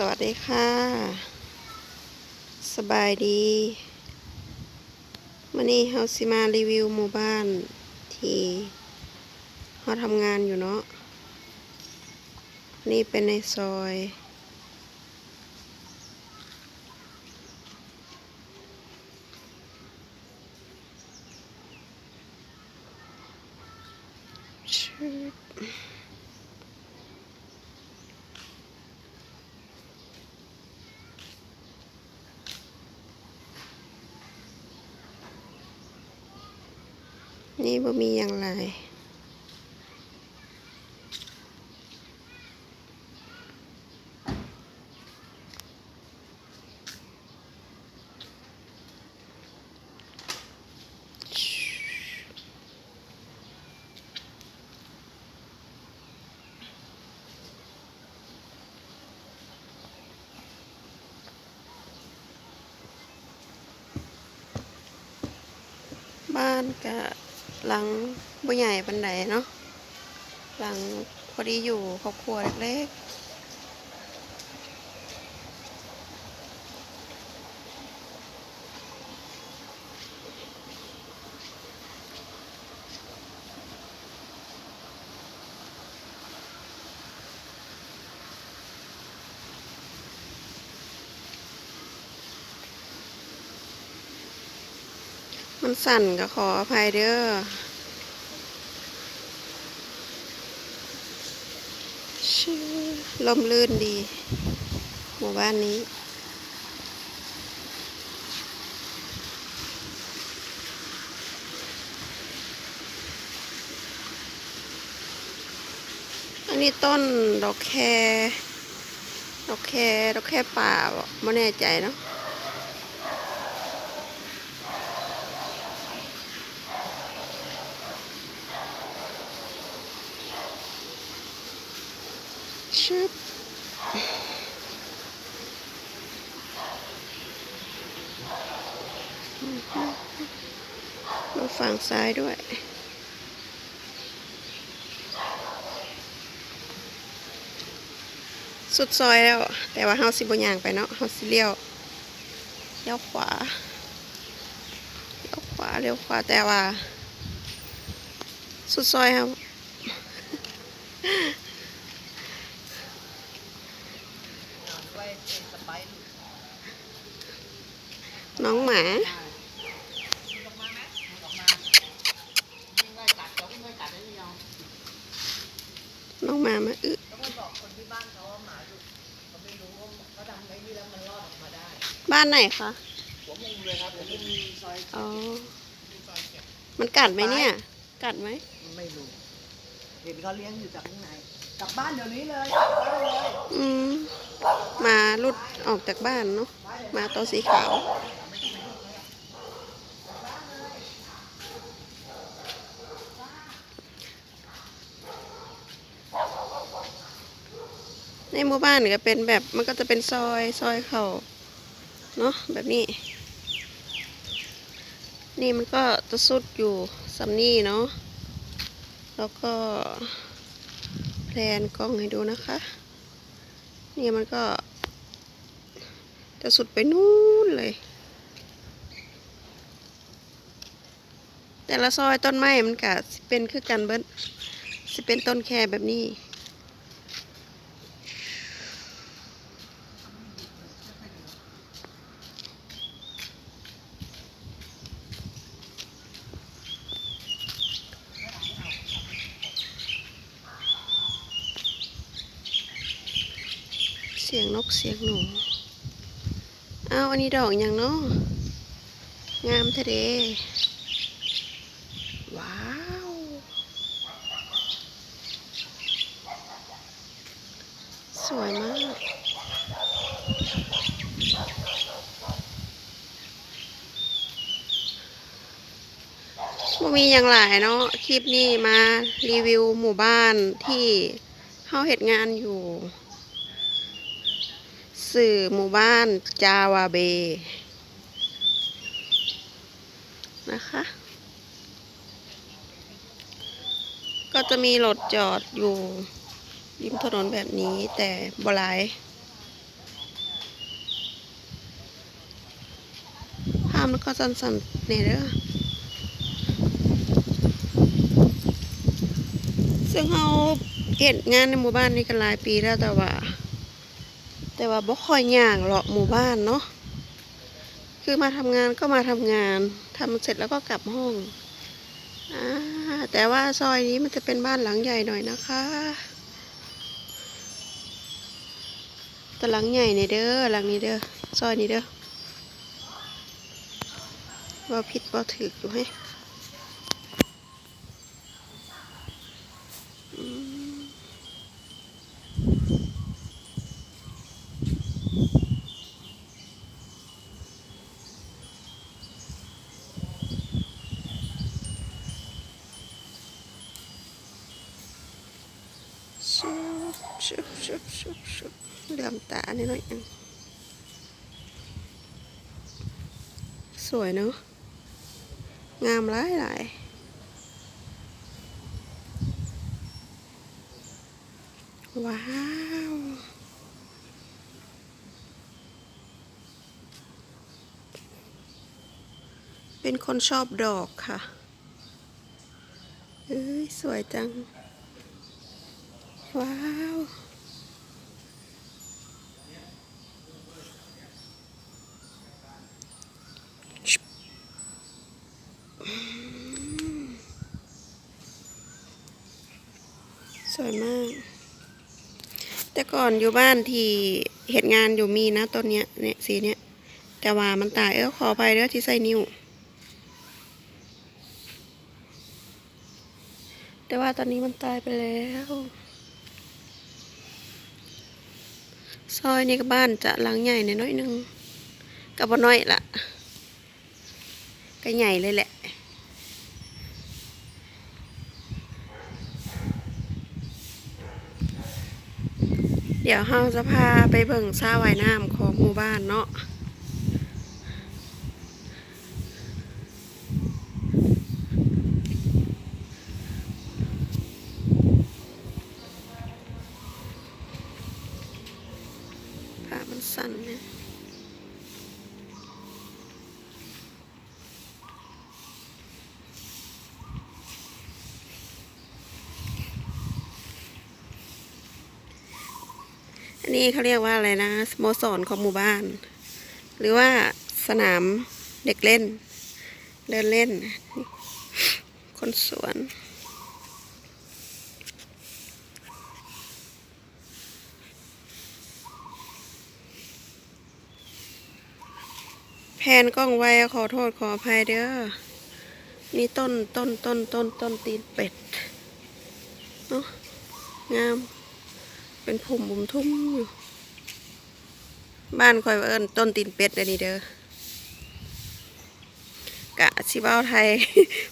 สวัสดีค่ะ สบายดีมื่อนี้เฮาสิมารีวิวหมู่บ้านที่เฮาทำงานอยู่เนาะนี่เป็นในซอย นี่บ่มีอย่างไรบ้านกะ หลังบ่ใหญ่ปันไดเนาะหลังพอดีอยู่ครอบครัวเล็กๆ มันสั่นก็ขออภัยเด้อชื่อลมลื่นดี หมู่บ้านนี้ อันนี้ต้นดอกแค ดอกแค ดอกแคป่าบ่ไม่แน่ใจเนาะ ชึบมาฝั่งซ้ายด้วยสุดซอยแล้ว แต่ว่าเฮาสิบ่ย่างไปเนาะเฮาสิเลี้ยวเลี้ยวขวาเลี้ยวขวาเลี้ยวขวาแต่ว่า สุดซอยครับ น้องหมา น้ องหมามาอึบ้านไหนคะอ๋อ มันกัดไหมเนี่ย กัดไหม ไม่รู้ เห็นเขาเลี้ยงอยู่จากข้างใน กลับบ้านเดี๋ยวนี้เลยกลับบ้านเลยอืมหมาหลุดออกจากบ้านเนาะหมาตัวสีขาว ในหมู่บ้านก็เป็นแบบมันก็จะเป็นซอยซอยเขาเนาะแบบนี้ นี่มันก็จะสุดอยู่ซัมนี่เนาะแล้วก็แพลนกล้องให้ดูนะคะ นี่มันก็ จะสุดไปนู่นเลย แต่ละซอยต้นไม้มันก็เป็นคือกันเบิ้สิเป็นต้นแค่แบบนี้ กเสียงหนูเอาวอันนี้ดอกอย่างเนาะงามทะเดว้าว สวยมากบ่มีอย่างหลายเนาะคลิปนี้มารีวิวหมู่บ้านที่เฮาเฮ็ดงานอยู่ื่อหมู่บ้านจาวาเบ นะคะ ก็จะมีรถจอดอยู่ริมถนนแบบนี้แต่บลายภาพมันก็สั้นเนี่ยเด้อซึ่งเขาเห็นงานในหมู่บ้านนี้กันหลายปีแล้วแต่ว่า แต่ว่าบ่ค่อยย่างเลาะหมู่บ้านเนาะคือมาทำงานก็มาทำงานทำเสร็จแล้วก็กลับห้องอแต่ว่าซอยนี้มันจะเป็นบ้านหลังใหญ่หน่อยนะคะแต่หลังใหญ่เนี่ยเด้อหลังนี้เด้อซอยนี้เด้อว่าผิดว่าถืออยู่ให้อืมชุบ ชุบชุบชุบชุบเหลื่อมตาหน่อยหนึงสวยเนาะ งามหลายหลายว้าวเป็นคนชอบดอกค่ะ เอ้ย สวยจัง ว้าวสวยมาก แต่ก่อนอยู่บ้านที่เหตุงานอยู่มีนะต้นเนี้ยเนี่ยสีเนี้ย แต่ว่ามันตายเออขอไปเด้อที่ใส่นิ้ว แต่ว่าตอนนี้มันตายไปแล้ว ซอยนี่ก็บ้านจะหลังใหญ่หน่อยหนึงก็บ่น้อยละก็ใหญ่เลยแหละเดี๋ยวเราจะพาไปเบิ่งสระว่ายน้ำของหมู่บ้านเนาะ ผ้ามันสั่นเนี่ยอั นนี้เขาเรียกว่าอะไรนะสโมสรของหมู่บ้าน หรือว่าสนามเด็กเล่น เดินเล่น คนสวนแพนกล้องไว้ขอโทษขออภัยเด้อ นี่ต้นต้นต้นต้นต้นตีนเป็ดเนาะงาม เป็นผุ่มบุมทุ่มอยู่บ้านคอยเอิ้นต้นตีนเป็ดเด้นี่เด้อกะชิบ้าวไทย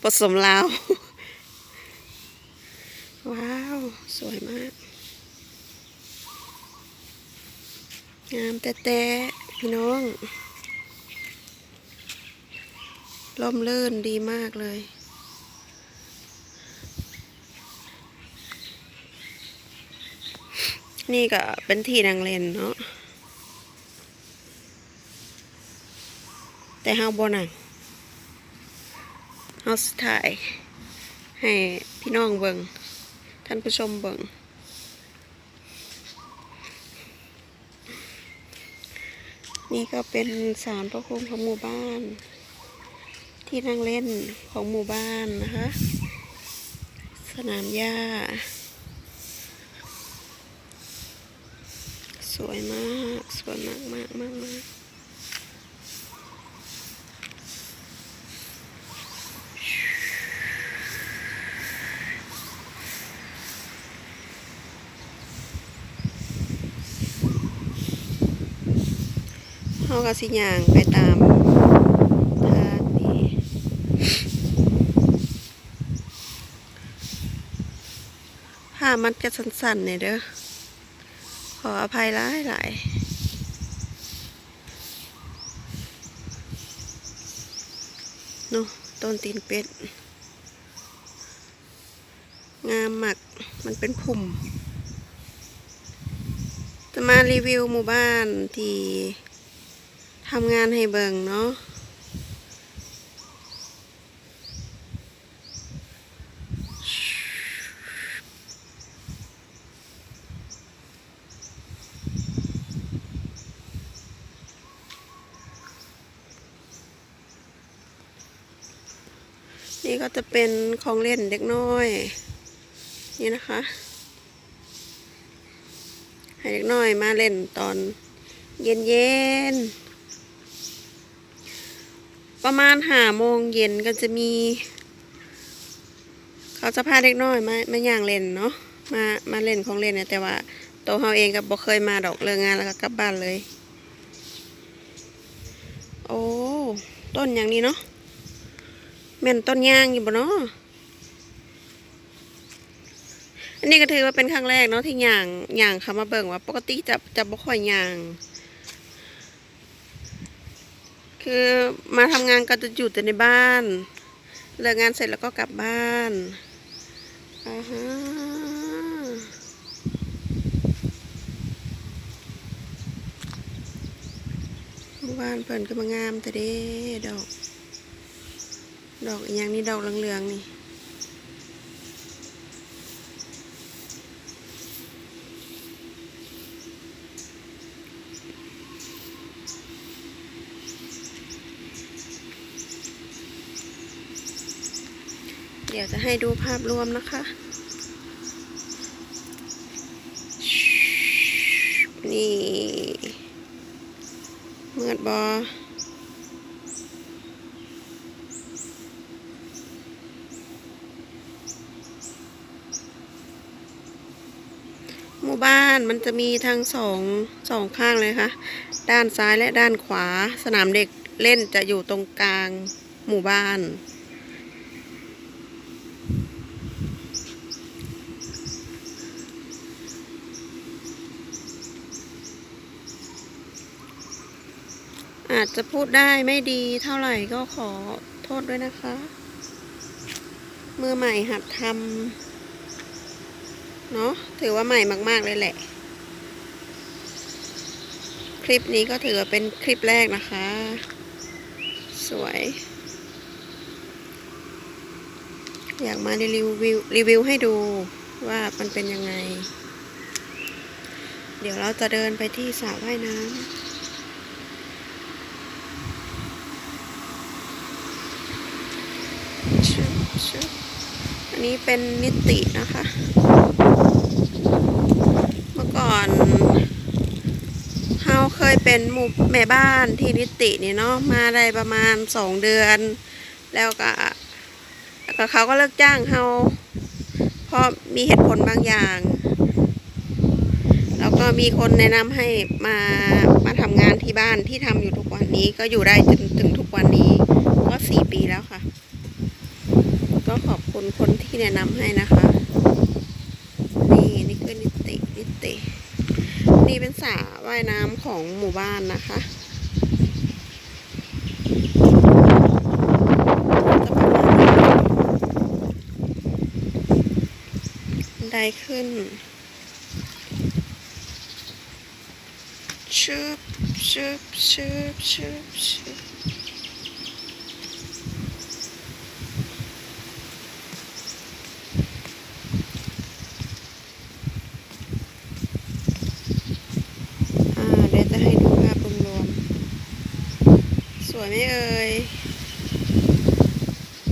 ผสมลาว ว้าว สวยมาก งามแต่แต่พี่น้องล่มลื่นดีมากเลย นี่ก็เป็นที่นางเล่นเนาะแต่เฮาบ่นังเฮาสถ่ายให้พี่น้องเบิงท่านผู้ชมเบิงนี่ก็เป็นสารพระภูมิของหมู่บ้าน ที่นั่งเล่นของหมู่บ้านนะคะ สนามหญ้า วยมาก สวยมากมากมากมากเขาก็สิย่างไปตามทางนี้ผ้ามันก็สั้นๆเนี่ยเด้อ ออภัยหลายหลายนาะต้นตีนเป็ด งามหมักมันเป็นพุ่ม จะมารีวิวหมู่บ้านที่ทำงานให้เบิงเนาะ ก็จะเป็นของเล่นเด็กน้อย นี่นะคะ ให้เด็กน้อยมาเล่นตอนเย็นเย็นประมาณห้าโมงเย็นก็จะมี เขาจะพาเด็กน้อยมามาย่างเล่นเนาะมามาเล่นของเล่นเนี่ยแต่ว่าโตเขาเองก็บ่เคยมาดอกเลิกงานแล้วก็กลับบ้านเลย โอ้ต้นอย่างนี้เนาะ แม่นต้นยางอยู่บ่เนาะอันนี้ก็ถือว่าเป็นครั้งแรกเนาะที่ย่างย่างเขามาเบิ่งว่า ปกติจะจะบ่ค่อยย่าง คือมาทำงานก็จะอยู่แต่ในบ้านเลิกงานเสร็จแล้วก็กลับบ้านอ่าฮะบ้านเพิ่นก็มางามแต่เด้ดอก ดอกอย่างนี้ดอกเหลืองๆนี่เดี๋ยวจะให้ดูภาพรวมนะคะ นี่เมือดบอ บ้านมันจะมีทั้งสองสองข้างเลยค่ะ ด้านซ้ายและด้านขวา สนามเด็กเล่นจะอยู่ตรงกลางหมู่บ้าน อาจจะพูดได้ไม่ดีเท่าไหร่ก็ขอโทษด้วยนะคะ มือใหม่หัดทำ เนาะถือว่าใหม่มากๆเลยแหละ คลิปนี้ก็ถือว่าเป็นคลิปแรกนะคะ สวย อยากมารีวิวรีวิวให้ดูว่ามันเป็นยังไง เดี๋ยวเราจะเดินไปที่สระว่ายน้ำชึบชึบ นี้เป็นนิตินะคะ เมื่อก่อนเฮาเคยเป็นหมู่แม่บ้านที่นิตินี่เนาะมาได้ประมาณสองเดือน แล้วก็แล้วก็เขาก็เลิกจ้างเฮาเพราะมีเหตุผลบางอย่าง แล้วก็มีคนแนะนำให้มามาทำงานที่บ้านที่ทำอยู่ทุกวันนี้ก็อยู่ได้จนถึงทุกวันนี้ก็สี่ปีแล้วค่ะ ก็ขอบคุณคนที่แนะนำให้นะคะ นี่นี่คือนิตินิตินี่เป็นสระว่ายน้ำของหมู่บ้านนะคะจะประมาณนี้บันไดขึ้น ชึบชึบชึบชึบชึบ อ่าเดี๋ยวจะให้ดูภาพรวมๆส วยไหมเอ่ย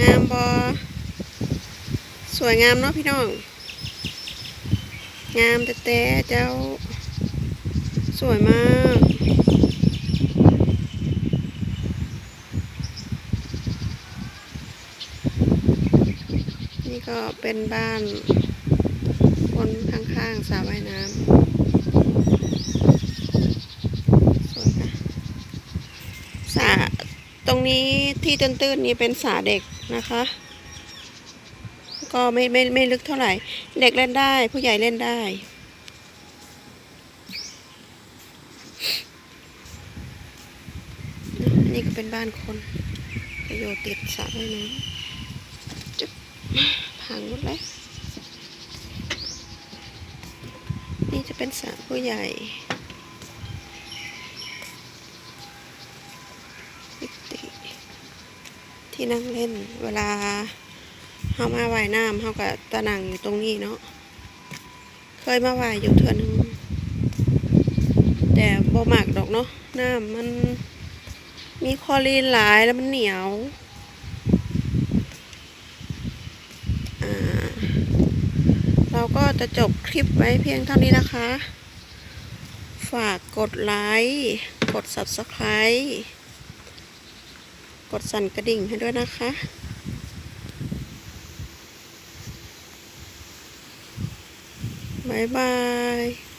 งามบอสวยงามเนาะพี่น้อง งามแต่แต่เจ้า สวยมากนี่ก็เป็นบ้าน คนข้างๆสระว่ายน้ำ สวยค่ะสระ ตรงนี้ที่ตื้นๆนี้เป็นสระเด็กนะคะ ก็ไม่ไม่ไม่ลึกเท่าไหร่ เด็กเล่นได้ ผู้ใหญ่เล่นได้นนี้ก็เป็นบ้านคนก็อยู่ติดสระว่ายน้ำจุ๊บพังหมดแล้วนี่จะเป็นสระผู้ใหญ่ ที่นั่งเล่น เวลาเขามาว่ายน้ำเขาก็ตะนั่งอยู่ตรงนี้เนาะเคยมาว่ายอยู่เทือนึงแต่บ่มากดอกเนาะน้ำมันมีคอรีนหลายแล้วมันเหนียวเราก็จะจบคลิปไว้เพียงเท่านี้นะคะ ฝากกดไลค์ กด Subscribe กดสั่นกระดิ่งให้ด้วยนะคะ บ๊ายบาย